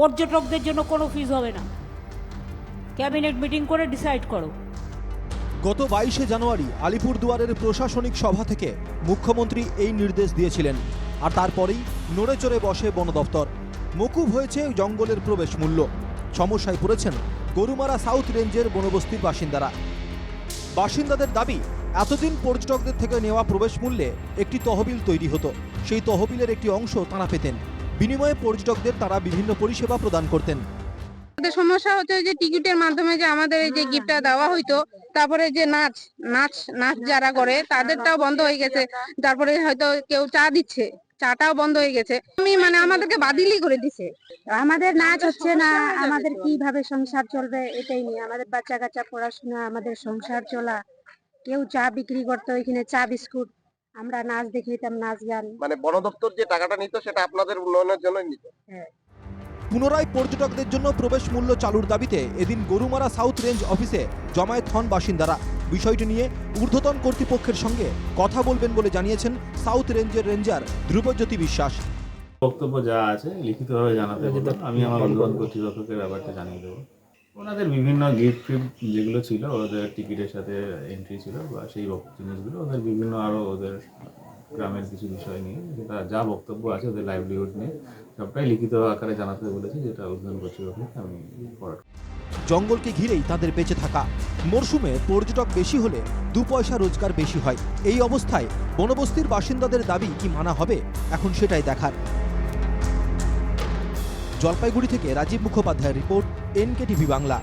পর্যটকদের জন্য কোনো ফিস হবে না। ক্যাবিনেট মিটিং করে ডিসাইড করো। গত বাইশে জানুয়ারি আলিপুরদুয়ারের প্রশাসনিক সভা থেকে মুখ্যমন্ত্রী এই নির্দেশ দিয়েছিলেন। আর তারপরেই নড়ে চড়ে বসে বন দপ্তর। মকুব হয়েছে জঙ্গলের প্রবেশ মূল্য। সমস্যায় পড়েছেন গরুমারা সাউথ রেঞ্জের বনবস্তির বাসিন্দারা। বাসিন্দাদের দাবি, এতদিন পর্যটকদের থেকে নেওয়া প্রবেশ মূল্যে একটি তহবিল তৈরি হতো। সেই তহবিলের একটি অংশ তাঁরা পেতেন। বিনিময়ে পর্যটকদের তারা বিভিন্ন পরিষেবা প্রদান করতেন। আমাদের সমস্যা হচ্ছে যে টিকিটের মাধ্যমে যে আমাদের এই যে গিফটটা দেওয়া হইতো তারপরে যে নাচ নাচ নাচ যারা করে তাদেরটাও বন্ধ হয়ে গেছে। তারপরে হয়তো কেউ চা দিচ্ছে চাটাও বন্ধ হয়ে গেছে। আমি মানে আমাদেরকে বাতিলই করে দিছে। আমাদের নাচ হচ্ছে না আমাদের কীভাবে সংসার চলবে এটাই নিয়ে। আমাদের বাচ্চা কাচ্চা পড়াশোনা আমাদের সংসার চলা। কেউ চা বিক্রি করতো ওইখানে চা বিস্কুট আমরা নাচ দেখিতাম নাচ গান। মানে বন দপ্তর যে টাকাটা নিত সেটা আপনাদের উন্নয়নের জন্য নিত। পুনরায় পর্যটকদের জন্য প্রবেশ মূল্য চালুর দাবিতে এদিন গরুমারা সাউথ রেঞ্জ অফিসে জমায়েত হন বাসিন্দারা। বিষয়টি নিয়ে ঊর্ধ্বতন কর্তৃপক্ষের সঙ্গে কথা বলবেন বলে জানিয়েছেন সাউথ রেঞ্জের রেঞ্জার ধ্রুবজ্যোতি বিশ্বাস। বক্তব্য যা আছে লিখিতভাবে জানাতে বলুন। আমি আমার অনুবাদ কর্তৃপক্ষকে ব্যাপারটা জানিয়ে দেবো। ওনাদের বিভিন্ন গিফট ফিফট যেগুলো ছিল, ওদের টিকিটের সাথে এন্ট্রি ছিল বা সেই জিনিসগুলো, ওদের বিভিন্ন আরও ওদের গ্রামের কিছু বিষয় নিয়ে, যেটা যা বক্তব্য আছে ওদের লাইভলিহুড নিয়ে, সবটাই লিখিত আকারে জানাতে বলেছি, যেটা উদ্বোধন কর্তৃপক্ষকে আমি জঙ্গলকে ঘিরেই তাদের বেঁচে থাকা। মরশুমে পর্যটক বেশি হলে দু পয়সা রোজগার বেশি হয়। এই অবস্থায় বনবস্তির বাসিন্দাদের দাবি কি মানা হবে, এখন সেটাই দেখার। জলপাইগুড়ি থেকে রাজীব মুখোপাধ্যায়ের রিপোর্ট এনকে টিভি বাংলা।